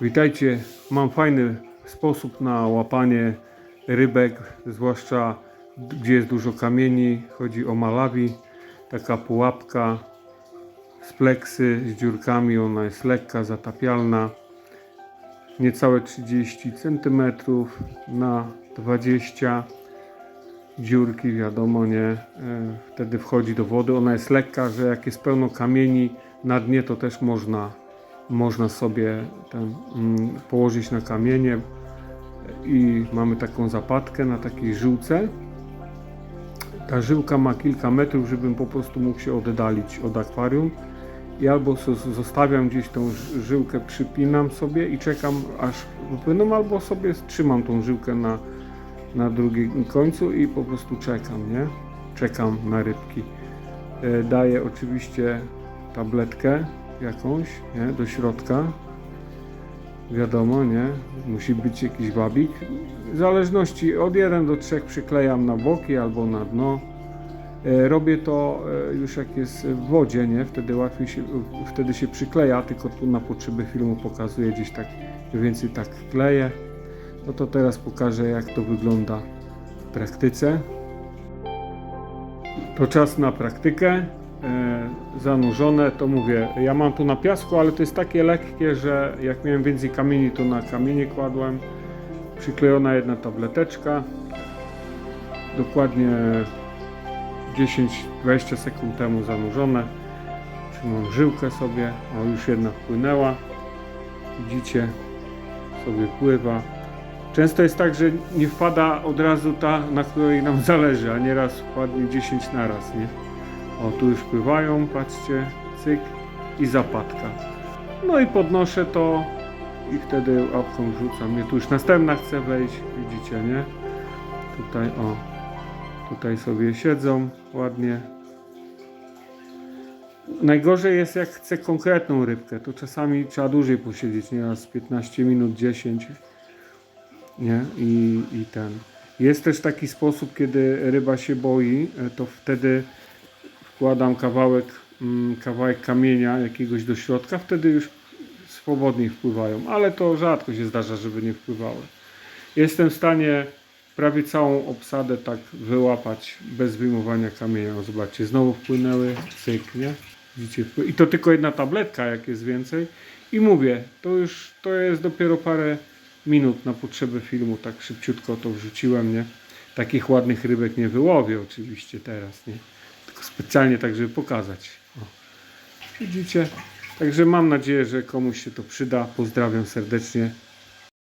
Witajcie. Mam fajny sposób na łapanie rybek, zwłaszcza gdzie jest dużo kamieni. Chodzi o malawi. Taka pułapka z pleksy, z dziurkami. Ona jest lekka, zatapialna. Niecałe 30 cm na 20 dziurki, wiadomo, nie. E, Wtedy wchodzi do wody. Ona jest lekka, że jak jest pełno kamieni na dnie, to też można, można sobie ten, mm, położyć na kamienie. I mamy taką zapadkę na takiej żyłce. Ta żyłka ma kilka metrów, żebym po prostu mógł się oddalić od akwarium. I albo zostawiam gdzieś tą ży- żyłkę, przypinam sobie i czekam aż wypłyną, albo sobie trzymam tą żyłkę na, na drugim końcu i po prostu czekam, nie? Czekam na rybki. E, Daję oczywiście tabletkę jakąś, nie? Do środka. Wiadomo, nie? Musi być jakiś wabik. W zależności od 1 do 3 przyklejam na boki albo na dno. E, Robię to e, już jak jest w wodzie, nie? Wtedy łatwiej się, wtedy się przykleja, tylko tu na potrzeby filmu pokazuję gdzieś tak, więcej tak kleję. No to teraz pokażę jak to wygląda w praktyce. To czas na praktykę. E, zanurzone, to mówię, ja mam tu na piasku, ale to jest takie lekkie, że jak miałem więcej kamieni, to na kamienie kładłem. Przyklejona jedna tableteczka. Dokładnie 10-20 sekund temu zanurzone. Trzymam żyłkę sobie, o już jedna wpłynęła. Widzicie, sobie pływa. Często jest tak, że nie wpada od razu ta, na której nam zależy, a nieraz wpadnie 10 na raz, nie? O, tu już pływają, patrzcie, cyk i zapadka. No i podnoszę to i wtedy łapką rzucam. Nie, tu już następna chce wejść, widzicie, nie? Tutaj, o, tutaj sobie siedzą ładnie. Najgorzej jest jak chcę konkretną rybkę, to czasami trzeba dłużej posiedzieć, nieraz 15 minut, 10 nie? I, I ten. Jest też taki sposób, kiedy ryba się boi, e, to wtedy wkładam kawałek, mm, kawałek kamienia jakiegoś do środka, wtedy już swobodniej wpływają, ale to rzadko się zdarza, żeby nie wpływały. Jestem w stanie prawie całą obsadę tak wyłapać bez wyjmowania kamienia. O, zobaczcie, znowu wpłynęły, cyk, nie? Widzicie, I to tylko jedna tabletka, jak jest więcej. I mówię, to już to jest dopiero parę minut na potrzeby filmu, tak szybciutko to wrzuciłem, nie? Takich ładnych rybek nie wyłowię oczywiście teraz, nie? Specjalnie tak, żeby pokazać. O. Widzicie? Także mam nadzieję, że komuś się to przyda. Pozdrawiam serdecznie.